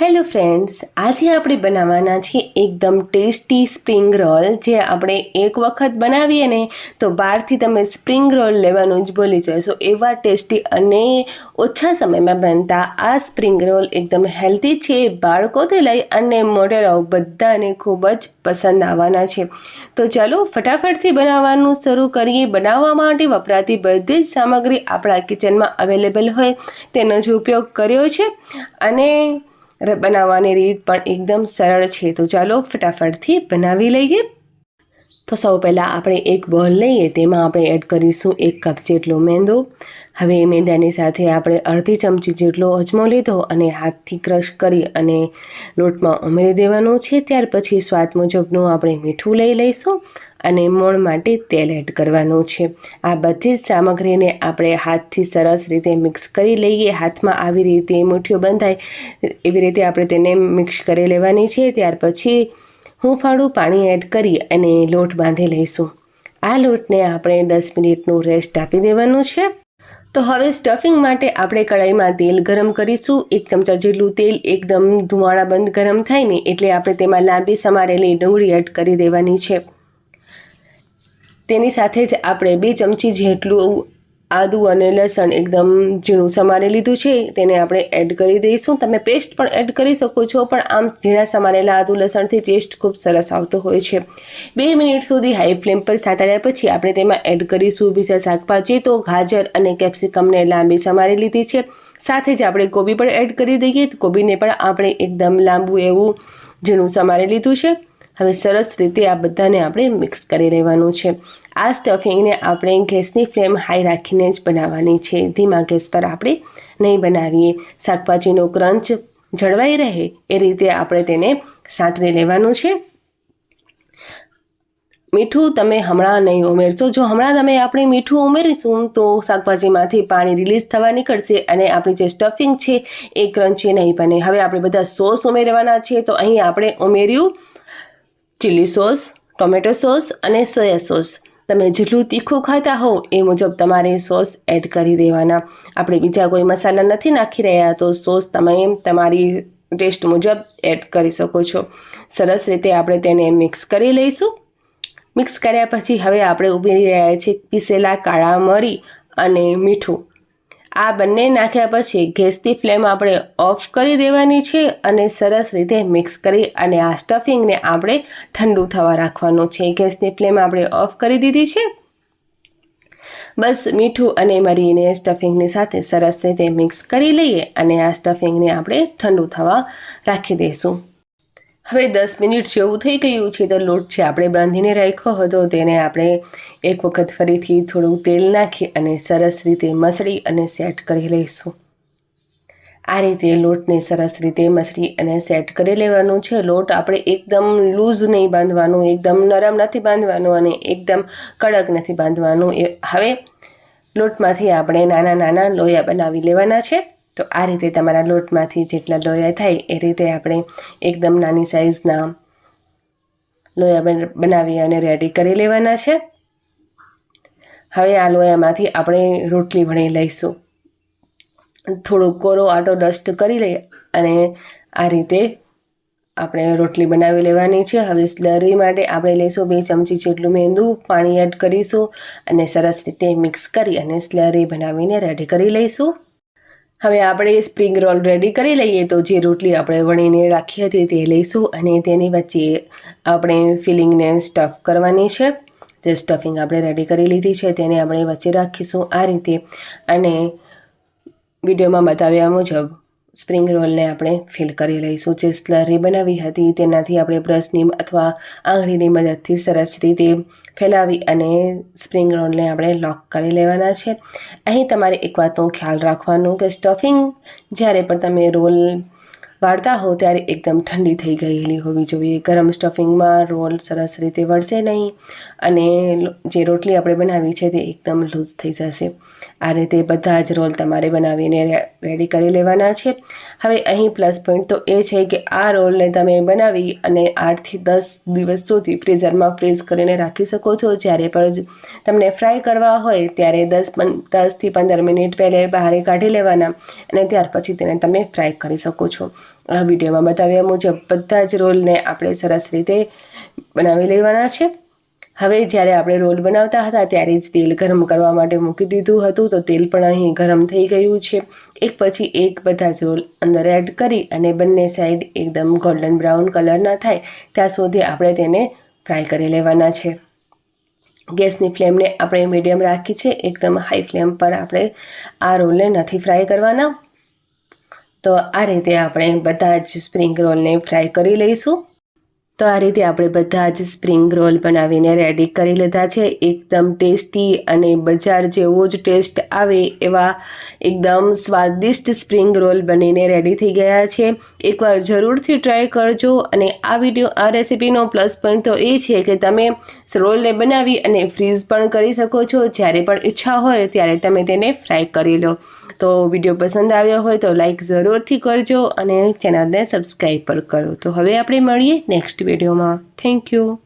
Hello friends આજે આપણે બનાવવાના છીએ એકદમ ટેસ્ટી સ્પ્રિંગ રોલ જે આપણે એક વખત બનાવીએ ને તો બહારથી તમે સ્પ્રિંગ રોલ લેવાનું જ ભૂલી જશો. એવા ટેસ્ટી અને ઓછા સમયમાં બનતા આ સ્પ્રિંગ રોલ એકદમ હેલ્ધી છે બાળકોથી લઈ અને મોટેરાઓ બધાને ખૂબ જ પસંદ આવવાના છે. તો ચાલો ફટાફટથી બનાવવાનું શરૂ કરીએ. બનાવવા માટે વપરાતી બધી જ સામગ્રી આપણા કિચનમાં અવેલેબલ હોય. તેનો જ ઉપયોગ કર્યો છે. અને બનાવવાની રીત પણ એકદમ સરળ છે. તો ચાલો ફટાફટથી બનાવી લઈએ. તો સૌ પહેલાં આપણે એક બોલ લઈએ, તેમાં આપણે એડ કરીશું એક કપ જેટલો મેંદો. હવે મેંદાની સાથે આપણે અડધી ચમચી જેટલો અજમો લીધો અને હાથથી ક્રશ કરી અને લોટમાં ઉમેરી દેવાનો છે. ત્યાર પછી સ્વાદ મુજબનું આપણે મીઠું લઈ લઈશું અને મોણ માટે તેલ એડ કરવાનું છે. આ બધી જ સામગ્રીને આપણે હાથથી સરસ રીતે મિક્સ કરી લઈએ. હાથમાં આવી રીતે મુઠ્ઠીઓ બંધાય, એવી રીતે આપણે તેને મિક્સ કરી લેવાની છે. ત્યાર પછી હુંફાળું પાણી એડ કરી અને લોટ બાંધી લઈશું. આ લોટને આપણે દસ મિનિટનું રેસ્ટ આપી દેવાનું છે. તો હવે સ્ટફિંગ માટે આપણે કઢાઈમાં તેલ ગરમ કરીશું. એક ચમચા જેટલું તેલ એકદમ ધુમાડા બંધ ગરમ થાય ને એટલે આપણે તેમાં લાંબી સમારેલી ડુંગળી એડ કરી દેવાની છે. તેની સાથે જ આપણે બે ચમચી જેટલું આદું અને લસણ એકદમ ઝીણું સમારી લીધું છે, તેને આપણે એડ કરી દઈશું. તમે પેસ્ટ પણ એડ કરી શકો છો, પણ આમ ઝીણા સમારેલા આદુ લસણથી ટેસ્ટ ખૂબ સરસ આવતો હોય છે. બે મિનિટ સુધી હાઈ ફ્લેમ પર સાતળ્યા પછી આપણે તેમાં એડ કરીશું બીજા શાકભાજી, તો ગાજર અને કેપ્સિકમને લાંબી સમારી લીધી છે. સાથે જ આપણે કોબી પણ એડ કરી દઈએ. કોબીને પણ આપણે એકદમ લાંબુ એવું ઝીણું સમારી લીધું છે. હવે સરસ રીતે આ બધાને આપણે મિક્સ કરી લેવાનું છે. આ સ્ટફિંગને આપણે ગેસની ફ્લેમ હાઈ રાખીને જ બનાવવાની છે. ધીમા ગેસ પર આપણે નહીં બનાવીએ. શાકભાજીનો ક્રંચ જળવાઈ રહે એ રીતે આપણે તેને સાતરી લેવાનું છે. મીઠું તમે હમણાં નહીં ઉમેરશો. જો હમણાં તમે આપણે મીઠું ઉમેરીશું તો શાકભાજીમાંથી પાણી રિલીઝ થવા નીકળશે અને આપણી જે સ્ટફિંગ છે એ ક્રંચી નહીં બને. હવે આપણે બધા સોસ ઉમેરવાના છે તો અહીં આપણે ઉમેર્યું ચીલી સોસ, ટોમેટો સોસ અને સોયા સોસ. તમે જેટલું તીખું ખાતા હો એ મુજબ તમારે સોસ એડ કરી દેવાના. આપણે બીજા કોઈ મસાલા નથી નાખી રહ્યા તો સોસ તમે તમારી ટેસ્ટ મુજબ એડ કરી શકો છો. સરસ રીતે આપણે તેને મિક્સ કરી લઈશું. મિક્સ કર્યા પછી હવે આપણે ઉમેરી રહ્યા છીએ પીસેલા કાળા મરી અને મીઠું. આ બંને નાખ્યા પછી ગેસની ફ્લેમ આપણે ઓફ કરી દેવાની છે અને સરસ રીતે મિક્સ કરી અને આ સ્ટફિંગને આપણે ઠંડુ થવા રાખવાનું છે. ગેસની ફ્લેમ આપણે ઓફ કરી દીધી છે. બસ મીઠું અને મરીને સ્ટફિંગની સાથે સરસ રીતે મિક્સ કરી લઈએ અને આ સ્ટફિંગને આપણે ઠંડુ થવા રાખી દઈશું. હવે દસ મિનિટ જેવું થઈ ગયું છે, તો લોટ છે આપણે બાંધીને રાખ્યો હતો, તેને આપણે એક વખત ફરીથી થોડું તેલ નાખી અને સરસ રીતે મસળી અને સેટ કરી લઈશું. આ રીતે લોટને સરસ રીતે મસળી અને સેટ કરી લેવાનું છે. લોટ આપણે એકદમ લૂઝ નહીં બાંધવાનું, એકદમ નરમ નથી બાંધવાનું અને એકદમ કડક નથી બાંધવાનું. એ હવે લોટમાંથી આપણે નાના નાના લોયા બનાવી લેવાના છે. તો આ રીતે તમારા લોટમાંથી જેટલા લોયા થાય એ રીતે આપણે એકદમ નાની સાઇઝના લોયા બનાવી અને રેડી કરી લેવાના છે. હવે આ લોયામાંથી આપણે રોટલી વણી લઈશું. થોડો કોરો આટો ડસ્ટ કરી લઈએ અને આ રીતે આપણે રોટલી બનાવી લેવાની છે. હવે સ્લરી માટે આપણે લઈશું બે ચમચી જેટલું મેંદું, પાણી એડ કરીશું અને સરસ રીતે મિક્સ કરી અને સ્લરી બનાવીને રેડી કરી લઈશું. હવે આપણે સ્પ્રિંગ રોલ રેડી કરી લઈએ તો જે રોટલી આપણે વણીને રાખી હતી તે લઈશું અને તેની વચ્ચે આપણે ફિલિંગને સ્ટફ કરવાની છે. જે સ્ટફિંગ આપણે રેડી કરી લીધી છે તેને આપણે વચ્ચે રાખીશું આ રીતે. અને વિડીયોમાં બતાવ્યા મુજબ સ્પ્રિંગ રોલને આપણે ફિલ કરી લઈશું. જે સ્લરી બનાવી હતી, તેનાથી આપણે બ્રશની અથવા આંગળીની મદદથી સરસ રીતે ફેલાવી અને સ્પ્રિંગ રોલને આપણે લોક કરી લેવાના છે. અહીં તમારે એક વાતનો ખ્યાલ રાખવાનો કે સ્ટફિંગ જ્યારે પણ તમે રોલ વાળતા હો ત્યારે એકદમ ઠંડી થઈ ગયેલી હોવી જોઈએ. ગરમ સ્ટફિંગમાં રોલ સરસ રીતે વળશે નહીં અને જે રોટલી આપણે બનાવી છે તે એકદમ લૂઝ થઈ જશે. આ રીતે બધા જ રોલ તમારે બનાવીને રેડી કરી લેવાના છે. હવે અહીં પ્લસ પોઈન્ટ તો એ છે કે આ રોલને તમે બનાવી અને આઠથી દસ દિવસ સુધી ફ્રીઝરમાં ફ્રીઝ કરીને રાખી શકો છો. જ્યારે પણ તમને ફ્રાય કરવા હોય ત્યારે દસ દસથી પંદર મિનિટ પહેલે બહાર કાઢી લેવાના અને ત્યાર પછી તેને તમે ફ્રાય કરી શકો છો. આ વિડીયોમાં બતાવ્યા મુજબ બધા જ રોલને આપણે સરસ રીતે બનાવી લેવાના છે. હવે જ્યારે આપણે રોલ બનાવતા હતા ત્યારે જ તેલ ગરમ કરવા માટે મૂકી દીધું હતું, તો તેલ પણ અહીં ગરમ થઈ ગયું છે. એક પછી એક બધા જ રોલ અંદર એડ કરી અને બંને સાઈડ એકદમ ગોલ્ડન બ્રાઉન કલરના થાય, ત્યાં સુધી આપણે તેને ફ્રાય કરી લેવાના છે. ગેસની ફ્લેમને આપણે મીડિયમ રાખી છે, એકદમ હાઈ ફ્લેમ પર આપણે આ રોલને નથી ફ્રાય કરવાના. તો આ રીતે આપણે બધા જ સ્પ્રિંગ રોલને ફ્રાય કરી લઈશું. તો આ રીતે આપણે બધા જ સ્પ્રિંગ રોલ બનાવીને રેડી કરી લીધા છે. એકદમ ટેસ્ટી અને બજાર જેવો જ ટેસ્ટ આવે એવા એકદમ સ્વાદિષ્ટ સ્પ્રિંગ રોલ બનીને રેડી થઈ ગયા છે. એકવાર જરૂરથી ટ્રાય કરજો અને આ વીડિયો આ રેસીપીનો પ્લસ પોઈન્ટ તો એ છે કે તમે રોલને બનાવી અને ફ્રીઝ પણ કરી શકો છો. જ્યારે પણ ઈચ્છા હોય ત્યારે તમે તેને ફ્રાય કરી લો. તો વીડિયો પસંદ આવ્યો હોય તો લાઈક જરૂરથી કરજો અને ચેનલને સબસ્ક્રાઈબ પણ કરો. તો હવે આપણે મળીએ નેક્સ્ટ વિડીયોમાં. Thank you